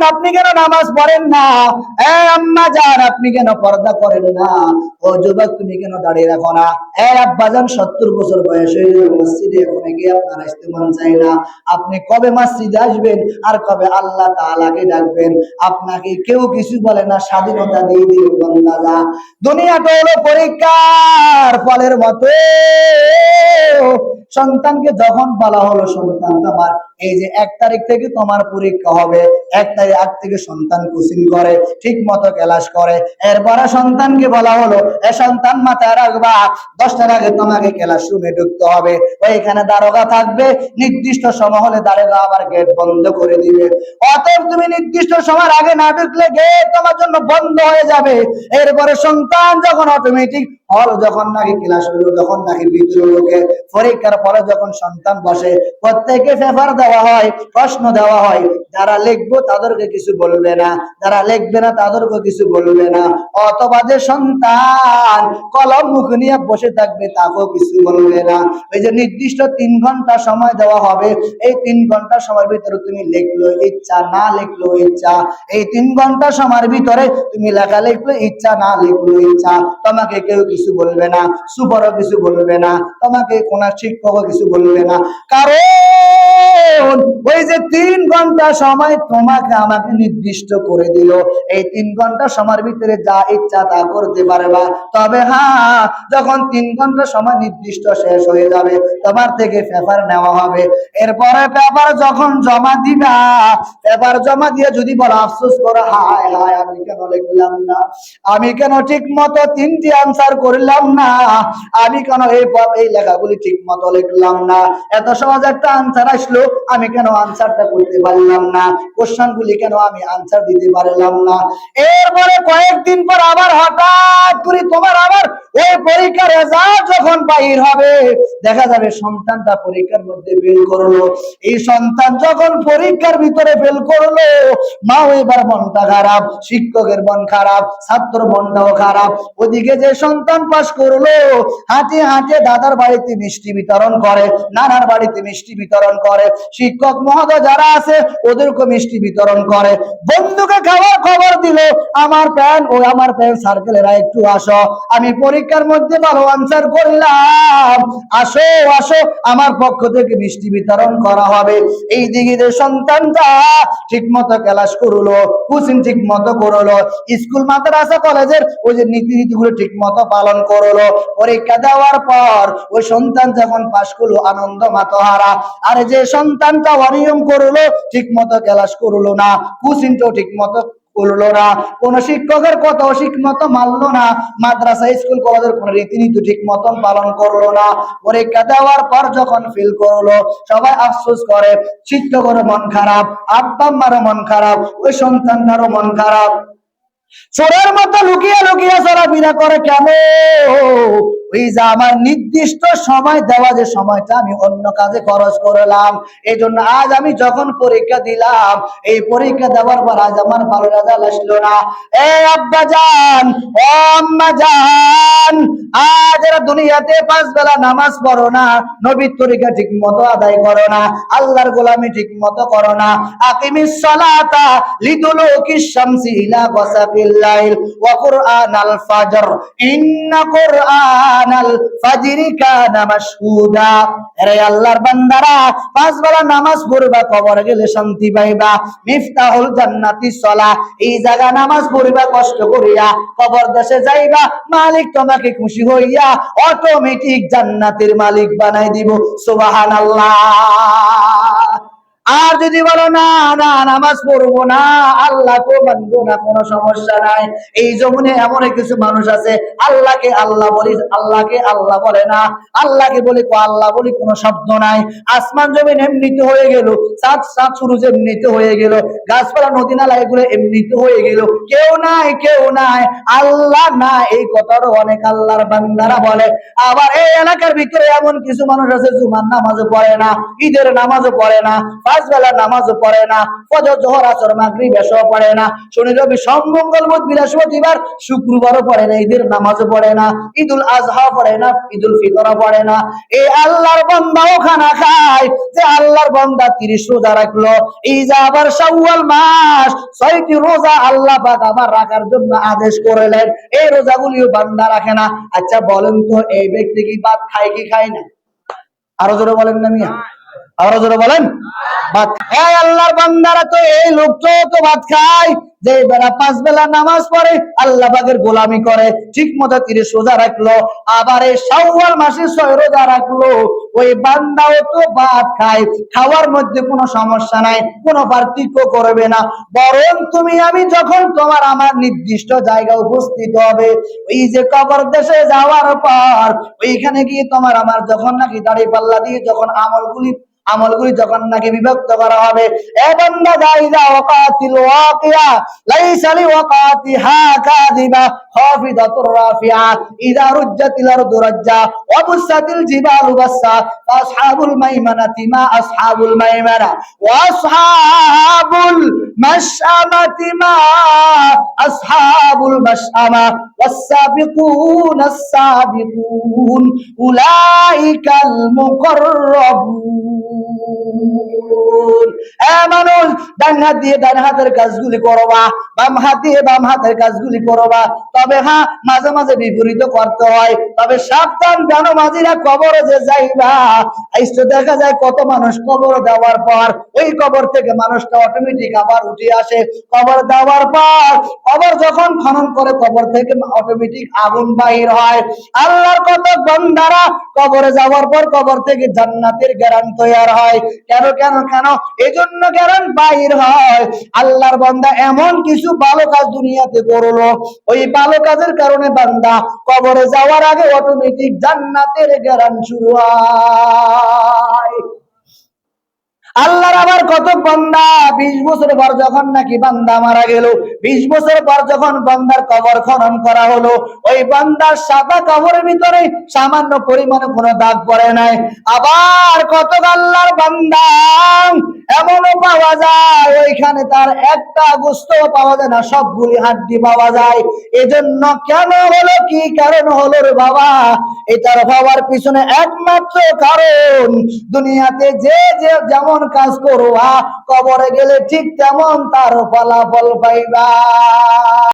যান আপনি কেন নামাজ পড়েন না? এ আম্মা যান আপনি কেন পর্দা করেন না? ও যুবক, তুমি কেন দাঁড়িয়ে রাখো না? এ আব্বা যান সত্তর বছর বয়স হয়ে গেল, মসজিদে এখন গিয়ে আপনার আসতে মন চাই না। আপনি কবে মসজিদে আসবেন আর কবে আল্লাহ তাআলাকে ডাকবেন? আপনাকে কেউ কিছু বলে না, স্বাধীনতা দিয়ে দিল বন্দাদা। দুনিয়াটা হলো পরীক্ষার ফলের মতো। সন্তানকে যখন বলা হলো, সন্তান তোমার, এই যে এক তারিখ থেকে তোমার পরীক্ষা হবে। এক তারিখ আগ থেকে সন্তান কোচিং করে, ঠিক মতো ক্লাস করে। এরপরে সন্তানকে বলা হলো, এ সন্তান, মাথায় রাখবা। দশটার আগে তোমাকে ক্লাস রুমে ঢুকতে হবে। ওইখানে দারোগা থাকবে। নির্দিষ্ট সময় হলে দারোগা আবার গেট বন্ধ করে দিবে। অতএব তুমি নির্দিষ্ট সময়ের আগে না ঢুকলে গেট তোমার জন্য বন্ধ হয়ে যাবে। এরপরে সন্তান যখন অটোমেটিক হল, যখন নাকি ক্লাস হলো, যখন নাকি ভিতরে লোকে, পরীক্ষার পরে যখন সন্তান বসে, প্রত্যেকে পেপার দেওয়া হয়, প্রশ্ন দেওয়া হয়। যারা লিখব তাদেরকে কিছু বলবে না। যারা লিখবে না, তাদেরকে কিছু বলবে না। অথবা যে সন্তান কলম মুখ নিয়ে বসে থাকবে, তাকেও কিছু বলবে না। ওই যে নির্দিষ্ট তিন ঘণ্টা সময় দেওয়া হবে। এই তিন ঘণ্টা সময়ের ভিতরে তুমি লিখলো ইচ্ছা, না লিখলো ইচ্ছা। এই তিন ঘণ্টা সময়ের ভিতরে তুমি লেখা লিখলো ইচ্ছা, না লিখলো ইচ্ছা। তোমাকে কেউ কিছু বলবে না, সুপারও কিছু বলবে না। তোমাকে কোন শিক্ষকও কিছু বলবে না। কারণ ওই যে তিন ঘণ্টা সময় তোমাকে আমাকে নির্দিষ্ট করে দিল। এই তিন ঘণ্টা সময়ের ভিতরে যা ইচ্ছা তা করতে পারবা। তবে হ্যাঁ যখন তিন ঘণ্টা সময় নির্দিষ্ট শেষ হয়ে যাবে, তোমার থেকে পেপার নেওয়া হবে। এরপরে পেপার যখন জমা দিবা পেপার জমা দিয়ে যদি বলো, আফসোস করো, হায় হায়, আমি কেন লিখলাম না? আমি কেন ঠিক মতো তিনটি আনসার করলাম না? আমি কেন এই এই লেখাগুলি ঠিক মতো লিখলাম না? এত সহজ একটা আনসার আসলো। আমি কেন আনসারটা করতে পারলাম না? কোশ্চেন গুলি কেন আমি আনসার দিতে পারলাম না? এরপরে কয়েকদিন পর আবার হঠাৎ করে তোমার আবার ওই পরীক্ষার রেজাল্ট যখন বাহির হবে, দেখা যাবে সন্তানটা পরীক্ষার মধ্যে ফেল করল। এই সন্তান যখন পরীক্ষার ভিতরে ফেল করল মাও এবার মনটা খারাপ, শিক্ষকের মন খারাপ ছাত্র মনটাও খারাপ। ওদিকে যে সন্তান পাস করল, হাঁটে হাঁটে দাদার বাড়িতে মিষ্টি বিতরণ করে, নানার বাড়িতে মিষ্টি বিতরণ করে। শিক্ষক মহোদয় যারা আছে ওদেরকে মিষ্টি বিতরণ করে। বন্ধুকে খাবার খবর দিল, আমার প্যান ও আমার প্যান সার্কেলেরা একটু আসো। আমি পরীক্ষার মধ্যে ভালো আনসার করলাম। আসো আসো, আমার পক্ষ থেকে মিষ্টি বিতরণ করা হবে। এই যে সন্তানটা ঠিক মতো ক্লাস করল, কুচিং ঠিক মতো করল, স্কুল, মাদ্রাসা, কলেজের ওই যে নীতি নীতিগুলো ঠিক মতো পালন করল। পরীক্ষা দেওয়ার পর ওই সন্তান যখন পাশ করল, আনন্দ মাতহারা। আর যে সন্তানটা অনিয়ম করল ঠিক মতো ক্লাস করল না কুচিংটাও ঠিক মতো করল না, কোন শিক্ষকের কথা ঠিক মতো মানলো না, মাদ্রাসা, স্কুল, কলেজের কোন রীতিনীতি ঠিক মতন পালন করল না। পরীক্ষা দেওয়ার পর যখন ফিল করল, সবাই আফসোস করে, শিক্ষকের মন খারাপ আব্বা আম্মারও মন খারাপ, ওই সন্তানটারও মন খারাপ। চোরের মতো লুকিয়ে লুকিয়ে চলাফেরা করে কেন? ওই যে আমার নির্দিষ্ট সময় দেওয়া যে সময়টা আমি অন্য কাজে খরচ করলাম এই জন্য আজ আমি যখন পরীক্ষা দিলাম, এই পরীক্ষা দেওয়ার পর আজ আমার ভালো রেজাল্ট আসলো না। এ আব্বা ও আম্মা জান, আজ দুনিয়াতে পাঁচ বেলা নামাজ পড়ো না, নবীর তরিকা ঠিক মতো আদায় করো না, আল্লাহর গোলামি ঠিক মতো করো না। ইলা ওয়া কুরআনাল ফাজর। ইন্না জান্নাতি এই নামাজ কষ্ট যাইবা। মালিক তোমাকে খুশি হইয়া অটোমেটিক জান্নাতের মালিক বানাই দিব। সুবহানাল্লাহ। আর যদি বলো, না না, নামাজ পড়ব না আল্লাহ তো মানবো না, কোনো সমস্যা নাই। এই জমনে এমন কিছু মানুষ আছে, আল্লাহকে আল্লাহ বলি, আল্লাহকে আল্লাহ বলে না। আল্লাহকে বলি, কো, আল্লাহ বলি, কোনো শব্দ নাই। আসমান জমিন এমনিতে হয়ে গেল সাত সাত সূরজ এমনিতে হয়ে গেল, গাছপালা, নদী, নালা এগুলো এমনিতে হয়ে গেল। কেউ নাই কেউ নাই, আল্লাহ না এই কথারও অনেক আল্লাহর বান্দারা বলে। আবার এই এলাকার ভিতরে এমন কিছু মানুষ আছে, জুমার নামাজও পড়ে না, ঈদের নামাজও পড়ে না বেলা নামাজও পড়ে না, ফজর, জোহর, আসর, মাগরিব এসব পড়ে না। শনি, রবি, সোম, মঙ্গল, বুধ, বৃহস্পতিবার, শুক্রবারও পড়ে না, ঈদের নামাজও পড়ে না, ঈদুল আজহা পড়ে না, ঈদুল ফিতরও পড়ে না। এই আল্লাহর বান্দাও খানা খায়, যে আল্লাহর বান্দা তিরিশ রোজা রাখল। এই যে আবার শাওয়াল মাস, ছয়টি রোজা আল্লাহ পাক আবার রাখার জন্য আদেশ করলেন। এই রোজাগুলিও বান্দা রাখে না। আচ্ছা বলেন তো, এই ব্যক্তি কি ভাত খায় কি খায় না? আরও জোরে বলেন না মিয়া। জোরে বলেন। আল্লাহর বান্দারা, তো এই তো ভাত খায়। যে বেলা পাঁচ বেলা নামাজ পড়ে গোলামি করে। ঠিক মতো রাখল। আবার এই শাওয়াল মাসে ছয় রোজা রাখল। ওই বান্দাও তো ভাত খায়। খাওয়ার মধ্যে কোনো সমস্যা নাই, কোনো পার্থক্য করবে না। বরং তুমি, আমি যখন তোমার আমার নির্দিষ্ট জায়গায় উপস্থিত হবে, ওই যে কবর দেশে যাওয়ার পর, ওইখানে গিয়ে তোমার আমার যখন নাকি দাড়ি পাল্লা দিয়ে যখন আমলগুলি আমলগুলি যখন নাকি বিভক্ত করা হবে এ বান্দা যাইদা ওয়াকাতিল ওয়াকিয়া লাইসা লি ওয়াকাতিহা কাযিবা খাফিদাতুর রাফিআ ইযা রুজ্জাতিল আরদু রাজ্জা ওয়া বুসাতিল জিবালু বাসসা ফাসহাবুল মাইমানাতি মা আসহাবুল মাইমানা ওয়া আসহাবুল মাশআমাতি মা আসহাবুল মাশআমা والسابقون السابقون أولئك المقربون এ কবরে দেওয়ার পর, ওই কবর থেকে মানুষটা অটোমেটিক আবার উঠে আসে। কবর দেওয়ার পর, কবর যখন খনন করে, কবর থেকে অটোমেটিক আগুন বাহির হয়। আল্লাহর কত কবরে যাওয়ার পর কবর থেকে জান্নাতের গ্যারান তৈরি হয়। কেন কেন কেন? এজন্য কারণ বাহির হয়? আল্লাহর বান্দা এমন কিছু ভালো কাজ দুনিয়াতে করল। ওই ভালো কাজের কারণে বান্দা কবরে যাওয়ার আগে অটোমেটিক জান্নাতের গ্যারান শুরু হয়। আল্লাহর আবার কত বান্দা? বিশ বছর পর যখন নাকি বান্দা মারা গেল, বিশ বছর পর যখন বান্দার কবর খনন করা হলো, ওই বান্দার সাদা কবরের ভিতরে সামান্য পরিমাণে কোনো দাগ পড়ে নাই। আবার কত আল্লাহর বান্দা? এমনও পাওয়া যায়, ওইখানে তার একটা গোস্ত পাওয়া যায় না, সবগুলি হাড্ডি পাওয়া যায়। এজন্য কেন হলো, কি কারণ হলো রে বাবা? এটার হওয়ার পিছনে একমাত্র কারণ, দুনিয়াতে যে যে যেমন কাজ করুয়া কবরে গেলে ঠিক তেমন তার ফলাফল পাইবা।